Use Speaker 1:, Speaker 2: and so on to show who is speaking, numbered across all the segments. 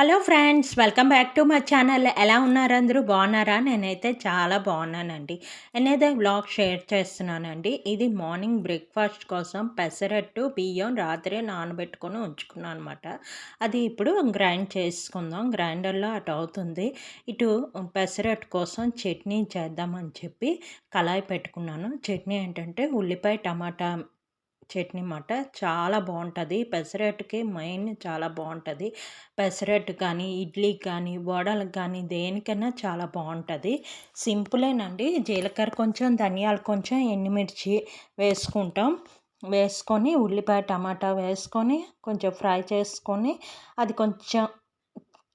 Speaker 1: Hello friends welcome back to my channel. ఎలా ఉన్నారు అందరూ? బాగున్నారా? నేనైతే చాలా బాగున్నానండి. నేనైతే బ్లాగ్ షేర్ చేస్తున్నానండి. ఇది మార్నింగ్ బ్రేక్ఫాస్ట్ కోసం పెసరట్టు బియ్యం రాత్రి నానబెట్టుకొని ఉంచుకున్నాను అనమాట అది ఇప్పుడు గ్రైండ్ చేసుకుందాం. గ్రైండర్లో అటు అవుతుంది. ఇటు పెసరట్టు కోసం చట్నీ చేద్దామని చెప్పి కళాయి పెట్టుకున్నాను. చట్నీ ఏంటంటే ఉల్లిపాయ టమాటా చట్నీ మాట చాలా బాగుంటుంది పెసరట్టుకి మెయిన్ చాలా బాగుంటుంది పెసరట్టు కానీ ఇడ్లీ కానీ వడలకు కానీ దేనికైనా చాలా బాగుంటుంది సింపులేనండి జీలకర్ర కొంచెం ధనియాలు కొంచెం ఎండుమిర్చి వేసుకుంటాం. వేసుకొని ఉల్లిపాయ టమాటా వేసుకొని కొంచెం ఫ్రై చేసుకొని అది కొంచెం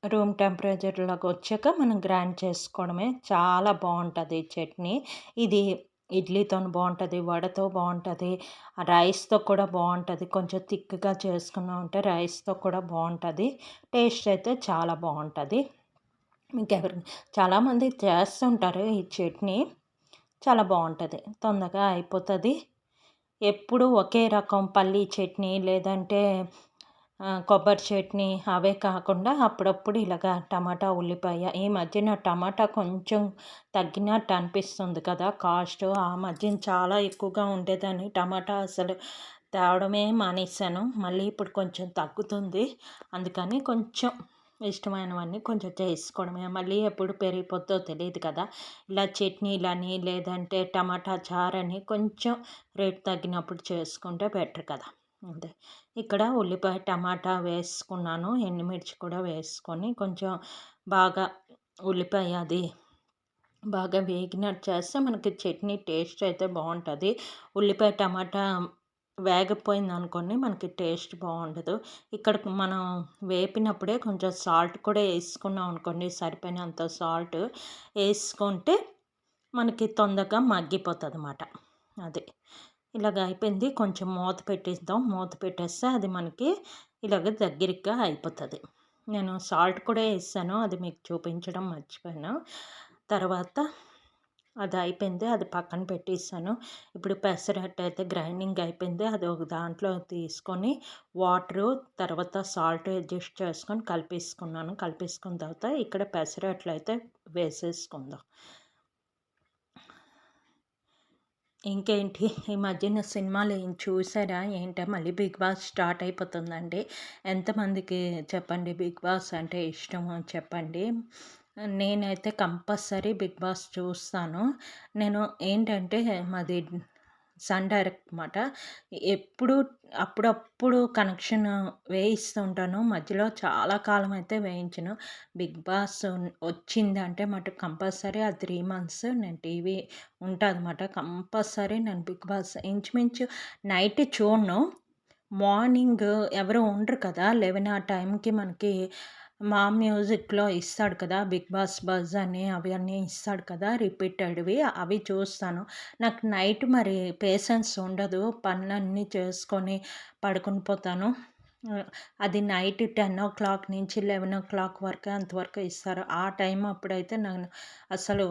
Speaker 1: రూమ్ టెంపరేచర్లోకి వచ్చాక మనం గ్రైండ్ చేసుకోవడమే. చాలా బాగుంటుంది చట్నీ. ఇది ఇడ్లీతో బాగుంటుంది వడతో బాగుంటుంది రైస్తో కూడా బాగుంటుంది కొంచెం థిక్గా చేసుకున్నాం అంటే రైస్తో కూడా బాగుంటుంది టేస్ట్ అయితే చాలా బాగుంటుంది మీకు ఎవరు చాలామంది చేస్తుంటారు ఈ చట్నీ చాలా బాగుంటుంది తొందరగా అయిపోతుంది. ఎప్పుడు ఒకే రకం పల్లీ చట్నీ లేదంటే కొబ్బరి చట్నీ అవే కాకుండా అప్పుడప్పుడు ఇలాగ టమాటా ఉల్లిపాయ ఈ మధ్యన టమాటా కొంచెం తగ్గినట్టు అనిపిస్తుంది కదా కాస్ట్. ఆ మధ్యన చాలా ఎక్కువగా ఉండేదని టమాటా అసలు తేవడమే మానేశాను. మళ్ళీ ఇప్పుడు కొంచెం తగ్గుతుంది. అందుకని కొంచెం ఇష్టమైనవన్నీ కొంచెం చేసుకోవడమే. మళ్ళీ ఎప్పుడు పెరిగిపోద్దో తెలియదు కదా. ఇలా చట్నీలని లేదంటే టమాటా చారని కొంచెం రేట్ తగ్గినప్పుడు చేసుకుంటే బెటర్ కదా. అంతే. ఇక్కడ ఉల్లిపాయ టమాటా వేసుకున్నాను ఎండుమిర్చి కూడా వేసుకొని కొంచెం బాగా ఉల్లిపాయ అది బాగా వేగినట్టు చేస్తే మనకి చట్నీ టేస్ట్ అయితే బాగుంటుంది. ఉల్లిపాయ టమాటా వేగపోయింది అనుకోండి మనకి టేస్ట్ బాగుండదు. ఇక్కడ మనం వేపినప్పుడే కొంచెం సాల్ట్ కూడా వేసుకున్నాం అనుకోండి సరిపోయినంత సాల్ట్ వేసుకుంటే మనకి తొందరగా మగ్గిపోతుంది అన్నమాట అది ఇలాగ అయిపోయింది. కొంచెం మూత పెట్టేద్దాం. మూత పెట్టేస్తే అది మనకి ఇలాగ దగ్గరగా అయిపోతుంది. నేను సాల్ట్ కూడా వేసాను. అది మీకు చూపించడం మర్చిపోయాను. తర్వాత అది అయిపోయింది. అది పక్కన పెట్టేసాను. ఇప్పుడు పెసరట్టు అయితే గ్రైండింగ్ అయిపోయింది. అది ఒక దాంట్లో తీసుకొని వాటరు తర్వాత సాల్ట్ అడ్జస్ట్ చేసుకొని కలిపేసుకున్నాను. కలిపేసుకున్న తర్వాత ఇక్కడ పెసరట్లు అయితే వేసేసుకుందాం. ఇంకేంటి? ఈ మధ్యన సినిమాలు ఏం చూసారా? ఏంటో? మళ్ళీ బిగ్ బాస్ స్టార్ట్ అయిపోతుందండి. ఎంతమందికి చెప్పండి? బిగ్ బాస్ అంటే ఇష్టమో చెప్పండి. నేనైతే కంపల్సరీ బిగ్ బాస్ చూస్తాను. నేను ఏంటంటే మాది సన్ డైరెక్ట్ అనమాట ఎప్పుడు అప్పుడప్పుడు కనెక్షన్ వేయిస్తుంటాను. మధ్యలో చాలా కాలం అయితే వేయించను. బిగ్ బాస్ వచ్చింది అంటే మటు కంపల్సరీ ఆ త్రీ మంత్స్ నేను టీవీ ఉంటుంది అనమాట కంపల్సరీ నేను బిగ్ బాస్ ఇంచుమించు నైట్ చూడను. మార్నింగ్ ఎవరు ఉండరు కదా లెవెన్ ఆ టైంకి మనకి మా మ్యూజిక్లో ఇస్తాడు కదా బిగ్ బాస్ బజ్ అని అవి అన్నీ ఇస్తాడు కదా రిపీటెడ్వి అవి చూస్తాను. నాకు నైట్ మరి పేషెన్స్ ఉండదు పనులన్నీ చేసుకొని పడుకుని పోతాను. అది నైట్ టెన్ ఓ క్లాక్ నుంచి లెవెన్ ఓ క్లాక్ వరకు అంతవరకు ఇస్తారు. ఆ టైం అప్పుడైతే నన్ను అసలు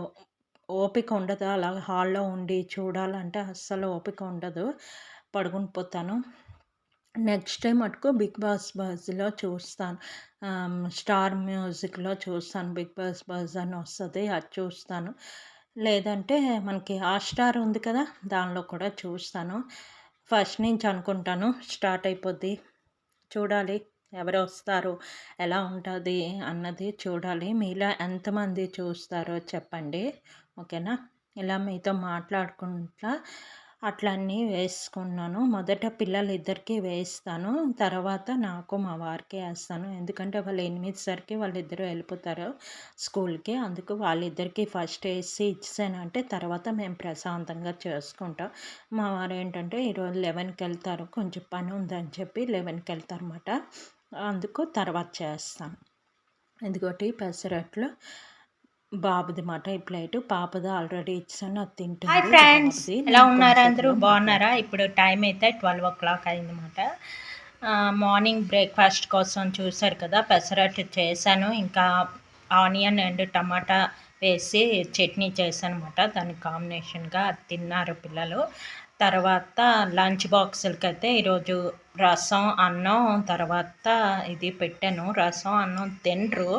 Speaker 1: ఓపిక ఉండదు. అలా హాల్లో ఉండి చూడాలంటే అస్సలు ఓపిక ఉండదు. పడుకుని పోతాను. నెక్స్ట్ టైం మటుకు బిగ్ బాస్ బజ్లో చూస్తాను. స్టార్ మ్యూజిక్లో చూస్తాను. బిగ్ బాస్ బజ్ అని వస్తుంది అది చూస్తాను. లేదంటే మనకి స్టార్ ఉంది కదా దానిలో కూడా చూస్తాను. ఫస్ట్ నుంచి అనుకుంటాను స్టార్ట్ అయిపోద్ది. చూడాలి ఎవరు వస్తారు ఎలా ఉంటుంది అన్నది చూడాలి. మీలో ఎంతమంది చూస్తారో చెప్పండి. ఓకేనా? ఇలా మీతో మాట్లాడుకుంటా అట్లన్నీ వేసుకున్నాను. మొదట పిల్లలు ఇద్దరికి వేస్తాను తర్వాత నాకు మా వారికి వేస్తాను. ఎందుకంటే వాళ్ళు ఎనిమిది సరికి వాళ్ళిద్దరూ వెళ్ళిపోతారు స్కూల్కి. అందుకు వాళ్ళిద్దరికి ఫస్ట్ వేసి ఇచ్చానంటే తర్వాత మేము ప్రశాంతంగా చేసుకుంటాం. మా వారు ఏంటంటే ఈరోజు లెవెన్కి వెళ్తారు. కొంచెం పని ఉందని చెప్పి లెవెన్కి వెళ్తారన్నమాట. అందుకు తర్వాత చేస్తాను. ఎందుకోటి పెసరట్లు. బాబుది మాట ఈ ప్లేట్ పాపది ఆల్రెడీ ఇచ్చాను అది తింటుంది.
Speaker 2: Hi friends. ఎలా ఉన్నారా అందరూ? బాగున్నారా? ఇప్పుడు టైం అయితే ట్వెల్వ్ ఓ క్లాక్ అయిందన్నమాట. మార్నింగ్ బ్రేక్ఫాస్ట్ కోసం చూసారు కదా పెసరట్టు చేశాను ఇంకా ఆనియన్ అండ్ టమాటా వేసి చట్నీ చేశాను అనమాట దానికి కాంబినేషన్గా తిన్నారు పిల్లలు.
Speaker 1: తర్వాత లంచ్ బాక్సులకి అయితే ఈరోజు రసం అన్నం తర్వాత ఇది పెట్టాను. రసం అన్నం తినరు.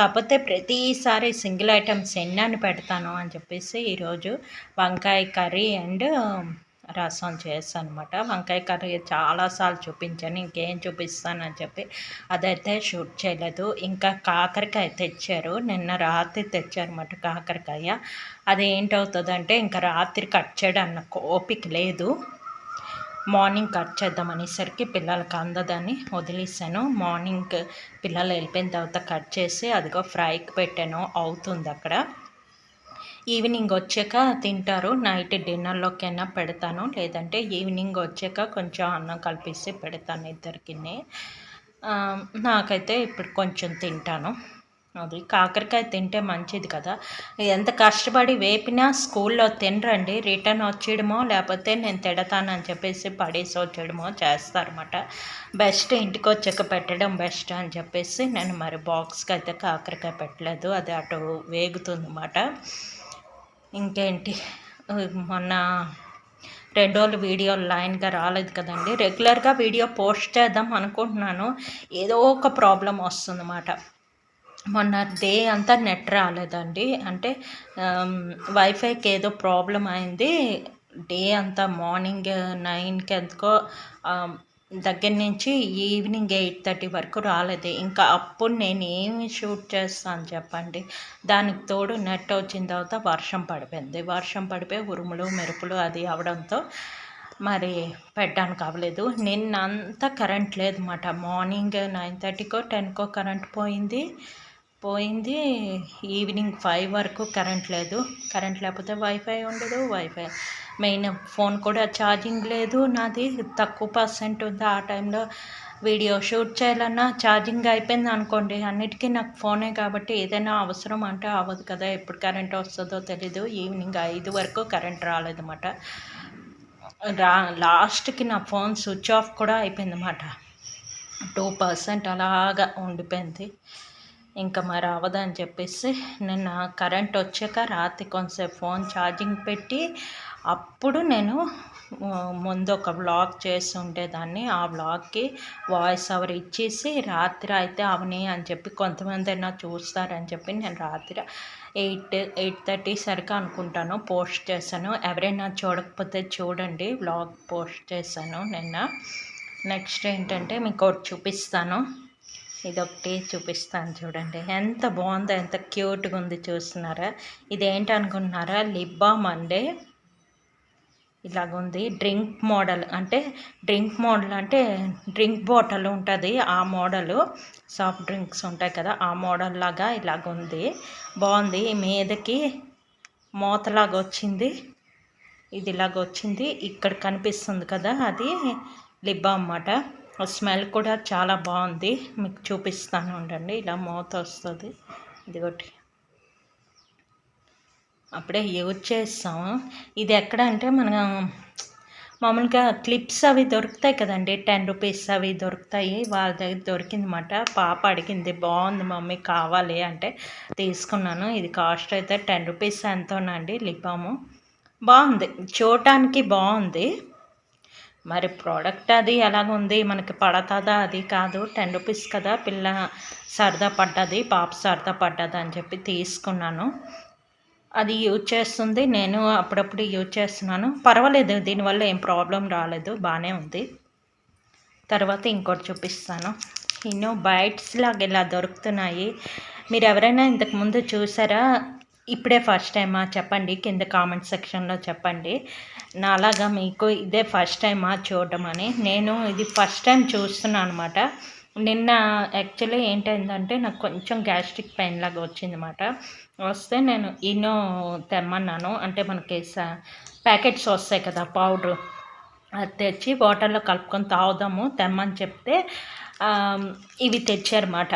Speaker 1: కాకపోతే ప్రతిసారి సింగిల్ ఐటమ్స్ ఎన్ని అని పెడతాను అని చెప్పేసి ఈరోజు వంకాయ కర్రీ అండ్ రసం చేస్తాను అనమాట వంకాయ కర్రీ చాలాసార్లు చూపించాను ఇంకేం చూపిస్తానని చెప్పి అదైతే షూట్ చేయలేదు. ఇంకా కాకరకాయ తెచ్చారు నిన్న రాత్రి తెచ్చారన్నమాట కాకరకాయ. అది ఏంటవుతుందంటే ఇంకా రాత్రి కట్ చేయడం అన్న ఓపిక లేదు. మార్నింగ్ కట్ చేద్దాం అనేసరికి పిల్లలకి అందదని వదిలేసాను. మార్నింగ్ పిల్లలు వెళ్ళిపోయిన తర్వాత కట్ చేసి అదిగో ఫ్రైకి పెట్టాను. అవుతుంది అక్కడ. ఈవినింగ్ వచ్చాక తింటారు. నైట్ డిన్నర్లోకైనా పెడతాను. లేదంటే ఈవినింగ్ వచ్చాక కొంచెం అన్నం కలిపిస్తే పెడతాను ఇద్దరికి నాకైతే ఇప్పుడు కొంచెం తింటాను. అది కాకరకాయ తింటే మంచిది కదా. ఎంత కష్టపడి వేపినా స్కూల్లో తినరండి. రిటర్న్ వచ్చేయడమో లేకపోతే నేను తిడతానని చెప్పేసి పడేసి వచ్చేయడమో చేస్తారన్నమాట. బెస్ట్ ఇంటికి వచ్చాక పెట్టడం బెస్ట్ అని చెప్పేసి నేను మరి బాక్స్కి అయితే కాకరకాయ పెట్టలేదు. అది అటు వేగుతుందన్నమాట. ఇంకేంటి? మొన్న రెండు రోజులు వీడియో లైన్గా రాలేదు కదండి. రెగ్యులర్గా వీడియో పోస్ట్ చేద్దాం అనుకుంటున్నాను. ఏదో ఒక ప్రాబ్లం వస్తుందన్నమాట. మొన్న డే అంతా నెట్ రాలేదండి. అంటే వైఫైకి ఏదో ప్రాబ్లం అయింది. డే అంతా మార్నింగ్ నైన్కి ఎందుకో దగ్గర నుంచి ఈవినింగ్ ఎయిట్ థర్టీ వరకు రాలేదు. ఇంకా అప్పుడు నేను ఏమి షూట్ చేస్తాను చెప్పండి? దానికి తోడు నెట్ వచ్చిన తర్వాత వర్షం పడిపోయింది. వర్షం పడిపోయి ఉరుములు మెరుపులు అది అవడంతో మరి పెట్టడానికి అవ్వలేదు. నిన్న అంతా కరెంట్ లేదన్నమాట. మార్నింగ్ నైన్ థర్టీకో టెన్కో కరెంట్ పోయింది. పోయింది. ఈవినింగ్ ఫైవ్ వరకు కరెంట్ లేదు. కరెంట్ లేకపోతే వైఫై ఉండదు. వైఫై మెయిన్ ఫోన్ కూడా ఛార్జింగ్ లేదు నాది. తక్కువ పర్సెంట్ ఉంది. ఆ టైంలో వీడియో షూట్ చేయాలన్నా ఛార్జింగ్ అయిపోయింది అనుకోండి. అన్నిటికీ నాకు ఫోనే కాబట్టి ఏదైనా అవసరం అంటే అవ్వదు కదా. ఎప్పుడు కరెంట్ వస్తుందో తెలీదు. ఈవినింగ్ ఐదు వరకు కరెంట్ రాలేదన్నమాట. రా లాస్ట్కి నా ఫోన్ స్విచ్ ఆఫ్ కూడా అయిపోయింది అన్నమాట టూ పర్సెంట్ అలాగా ఉండిపోయింది. ఇంకా మరి అవదని చెప్పేసి నిన్న కరెంట్ వచ్చాక రాత్రి కొంతసేపు ఫోన్ ఛార్జింగ్ పెట్టి అప్పుడు నేను ముందు ఒక వ్లాగ్ చేసి ఉండేదాన్ని. ఆ వ్లాగ్కి వాయిస్ ఓవర్ ఇచ్చేసి రాత్రి అయితే అవని అని చెప్పి కొంతమంది అయినా చూస్తారని చెప్పి నేను రాత్రి ఎయిట్ ఎయిట్ థర్టీ సరిగా అనుకుంటాను పోస్ట్ చేశాను. ఎవరైనా చూడకపోతే చూడండి వ్లాగ్ పోస్ట్ చేశాను నిన్న. నెక్స్ట్ ఏంటంటే మీకు ఒకటి చూపిస్తాను. ఇదొకటి చూపిస్తాను చూడండి. ఎంత బాగుందో ఎంత క్యూట్గా ఉంది చూస్తున్నారా? ఇది అనుకుంటున్నారా? లిప్ బామ్ అండి ఇలాగుంది. Drink model. అంటే డ్రింక్ మోడల్ అంటే డ్రింక్ బాటిల్ ఉంటుంది ఆ మోడలు. సాఫ్ట్ డ్రింక్స్ ఉంటాయి కదా ఆ మోడల్ లాగా ఇలాగుంది. బాగుంది. మీదకి మూతలాగా వచ్చింది. ఇది ఇలాగ వచ్చింది. ఇక్కడ కనిపిస్తుంది కదా అది లిబ్బా అన్నమాట. స్మెల్ కూడా చాలా బాగుంది. మీకు చూపిస్తాను ఉండండి. ఇలా మూత వస్తుంది. ఇదిగోటి. అప్పుడే యూజ్ చేస్తాం ఇది ఎక్కడ అంటే మనం మామూలుగా క్లిప్స్ అవి దొరుకుతాయి కదండి. టెన్ రూపీస్ అవి దొరుకుతాయి. వాళ్ళ దగ్గర దొరికిందన్నమాట. పాప అడిగింది బాగుంది మమ్మీ కావాలి అంటే తీసుకున్నాను. ఇది కాస్ట్ అయితే టెన్ రూపీస్ ఎంతోనండి లిపాము బాగుంది. చూడటానికి బాగుంది. మరి ప్రోడక్ట్ అది ఎలాగుంది? మనకి పడతుందా? అది కాదు. టెన్ రూపీస్ కదా పిల్ల సరదా పడ్డది పాప సరదా పడ్డది అని చెప్పి తీసుకున్నాను. అది యూజ్ చేస్తుంది. నేను అప్పుడప్పుడు యూజ్ చేస్తున్నాను. పర్వాలేదు దీనివల్ల ఏం ప్రాబ్లం రాలేదు. బాగానే ఉంది. తర్వాత ఇంకోటి చూపిస్తాను. ఎన్నో బైట్స్ లాగా ఇలా దొరుకుతున్నాయి. మీరు ఎవరైనా ఇంతకుముందు చూసారా? ఇప్పుడే ఫస్ట్ టైమా చెప్పండి. కింద కామెంట్ సెక్షన్లో చెప్పండి. నాలాగా మీకు ఇదే ఫస్ట్ టైమా చూడడం అని. నేను ఇది ఫస్ట్ టైం చూస్తున్నాను అనమాట నిన్న యాక్చువల్లీ ఏంటైందంటే నాకు కొంచెం గ్యాస్ట్రిక్ పెయిన్ లాగా వచ్చిందన్నమాట. వస్తే నేను ఇన్నో తెమ్మన్నాను. అంటే మనకి ప్యాకెట్స్ వస్తాయి కదా పౌడర్ అది తెచ్చి వాటర్లో కలుపుకొని తాగుదాము తెమ్మని చెప్తే ఇవి తెచ్చారన్నమాట.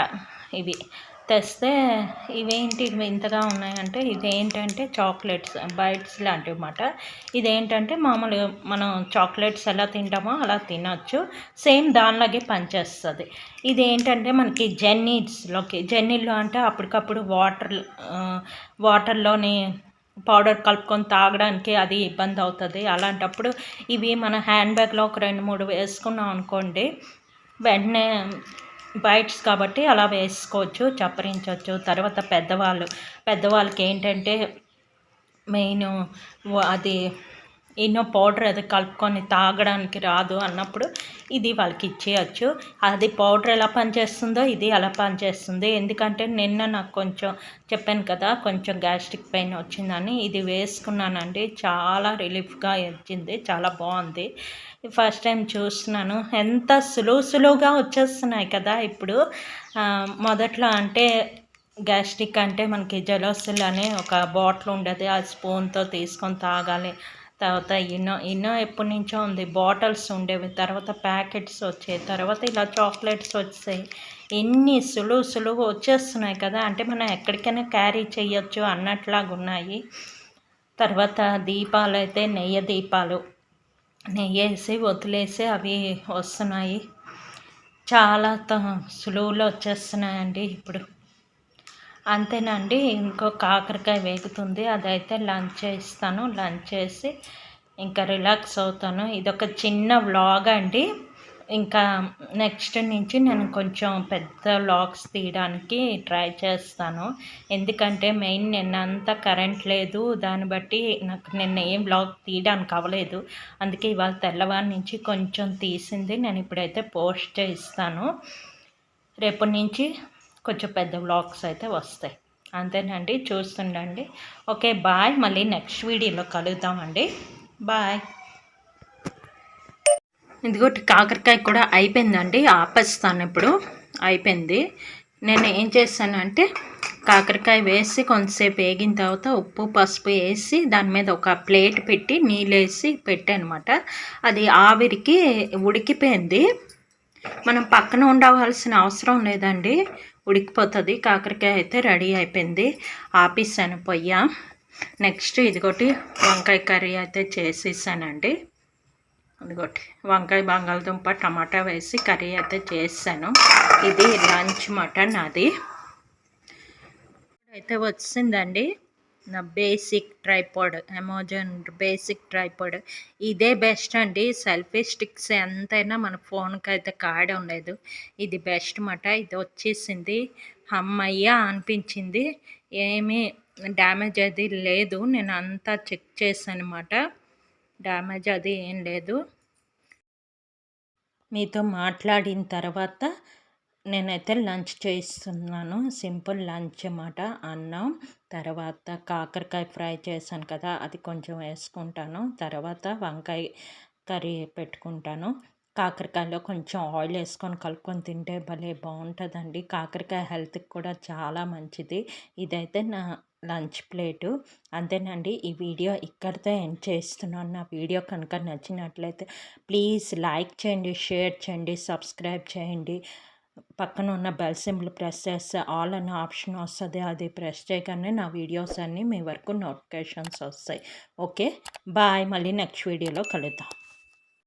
Speaker 1: ఇవి. తెస్తే ఇవేంటి ఇవి ఇంతగా ఉన్నాయంటే ఇదేంటంటే చాక్లెట్స్ బైట్స్ లాంటివి అన్నమాట ఇదేంటంటే మామూలుగా మనం చాక్లెట్స్ ఎలా తింటామో అలా తినచ్చు. సేమ్ దానిలాగే పనిచేస్తుంది. ఇదేంటంటే మనకి జెన్నీస్లోకి జెన్నీలో అంటే అప్పటికప్పుడు వాటర్ వాటర్లోని పౌడర్ కలుపుకొని తాగడానికి అది ఇబ్బంది అవుతుంది. అలాంటప్పుడు ఇవి మన హ్యాండ్ బ్యాగ్లో ఒక రెండు మూడు వేసుకున్నాం అనుకోండి వెంటనే బైట్స్ కాబట్టి అలా వేసుకోవచ్చు చప్పరించవచ్చు. తర్వాత పెద్దవాళ్ళు పెద్దవాళ్ళకి ఏంటంటే మెయిన్ అది ఎన్నో పౌడర్ అది కలుపుకొని తాగడానికి రాదు అన్నప్పుడు ఇది వాళ్ళకి ఇచ్చేయచ్చు అది పౌడర్ ఎలా పనిచేస్తుందో ఇది ఎలా పనిచేస్తుంది. ఎందుకంటే నిన్న నాకు కొంచెం చెప్పాను కదా కొంచెం గ్యాస్ట్రిక్ పెయిన్ వచ్చిందని. ఇది వేసుకున్నానండి. చాలా రిలీఫ్గా వచ్చింది. చాలా బాగుంది. ఫస్ట్ టైం చూస్తున్నాను. ఎంత సులువు సులువుగా వచ్చేస్తున్నాయి కదా ఇప్పుడు. మొదట్లో అంటే గ్యాస్ట్రిక్ అంటే మనకి జలోసులు అనే ఒక బాటిల్ ఉండేది. ఆ స్పూన్తో తీసుకొని తాగాలి. తర్వాత ఎన్నో ఎన్నో ఎప్పటి నుంచో ఉంది. బాటిల్స్ ఉండేవి. తర్వాత ప్యాకెట్స్ వచ్చాయి. తర్వాత ఇలా చాక్లెట్స్ వచ్చాయి. ఎన్ని సులువు సులువు వచ్చేస్తున్నాయి కదా. అంటే మనం ఎక్కడికైనా క్యారీ చేయొచ్చు అన్నట్లాగా ఉన్నాయి తర్వాత దీపాలు అయితే నెయ్యి దీపాలు. నెయ్యేసి వదిలేసి అవి వస్తున్నాయి. చాలా సులువులో వచ్చేస్తున్నాయండి ఇప్పుడు. అంతేనండి ఇంకో కాకరకాయ వేగుతుంది. అదైతే లంచ్ చేస్తాను. లంచ్ చేసి ఇంకా రిలాక్స్ అవుతాను. ఇదొక చిన్న వ్లాగ్ అండి ఇంకా నెక్స్ట్ నుంచి నేను కొంచెం పెద్ద లాక్స్ తీయడానికి ట్రై చేస్తాను. ఎందుకంటే మెయిన్ నిన్నంతా కరెంట్ లేదు. దాన్ని బట్టి నాకు నిన్న ఏం వ్లాగ్ తీయడానికి అవ్వలేదు. అందుకే ఇవాళ తెల్లవారి నుంచి కొంచెం తీసింది. నేను ఇప్పుడైతే పోస్ట్ చేస్తాను రేపటి నుంచి కొంచెం పెద్ద వ్లాగ్స్ అయితే వస్తాయి. అంతేనండి. చూస్తుండండి. Okay bye. మళ్ళీ నెక్స్ట్ వీడియోలో కలుద్దామండి. బాయ్. ఇదిగోటి కాకరకాయ కూడా అయిపోయిందండి ఆపేస్తాను ఇప్పుడు అయిపోయింది. నేను ఏం చేశానంటే కాకరకాయ వేసి కొంతసేపు వేగిన తర్వాత ఉప్పు పసుపు వేసి దాని మీద ఒక ప్లేట్ పెట్టి నీళ్ళు వేసి పెట్టానమాట. అది ఆవిరికి ఉడికిపోయింది. మనం పక్కన ఉండవలసిన అవసరం లేదండి ఉడికిపోతుంది. కాకరకాయ అయితే రెడీ అయిపోయింది. ఆపేసాను పొయ్య. నెక్స్ట్ ఇదిగోటి వంకాయ కర్రీ అయితే చేసేసానండి. ఇదిగోటి వంకాయ బంగాళదుంప టమాటా వేసి కర్రీ అయితే చేశాను. ఇది లంచ్ మటన్ అది. అయితే వచ్చిందండి నా basic tripod Amazon basic tripod. ఇదే బెస్ట్ అండి సెల్ఫీ స్టిక్స్ ఎంతైనా మన ఫోన్కి అయితే కాడ లేదు ఇది బెస్ట్ మాట ఇది వచ్చేసింది. అమ్మయ్య అనిపించింది. ఏమీ డ్యామేజ్ అది లేదు నేను అంతా చెక్ చేశాను అనమాట డ్యామేజ్ అది ఏం లేదు. మీతో మాట్లాడిన తర్వాత నేనైతే లంచ్ చేస్తున్నాను సింపుల్ లంచ్ అన్నమాట. అన్నం తర్వాత కాకరకాయ ఫ్రై చేశాను కదా అది కొంచెం వేసుకుంటాను. తర్వాత వంకాయ కర్రీ పెట్టుకుంటాను. కాకరకాయలో కొంచెం ఆయిల్ వేసుకొని కలుపుకొని తింటే భలే బాగుంటుందండి. కాకరకాయ హెల్త్కి కూడా చాలా మంచిది. ఇదైతే నా లంచ్ ప్లేటు. అంతేనండి ఈ వీడియో ఇక్కడితో ఎండ్ చేస్తున్నాను. నా వీడియో కనుక నచ్చినట్లయితే ప్లీజ్ లైక్ చేయండి షేర్ చేయండి సబ్స్క్రైబ్ చేయండి. పక్కన ఉన్న బెల్ సింబల్ ప్రెస్ చేస్తే ఆల్ అనే ఆప్షన్ వస్తుంది. అది ప్రెస్ చేయగానే నా వీడియోస్ అన్నీ మీ వరకు నోటిఫికేషన్స్ వస్తాయి. Okay bye. మళ్ళీ నెక్స్ట్ వీడియోలో కలుద్దాం.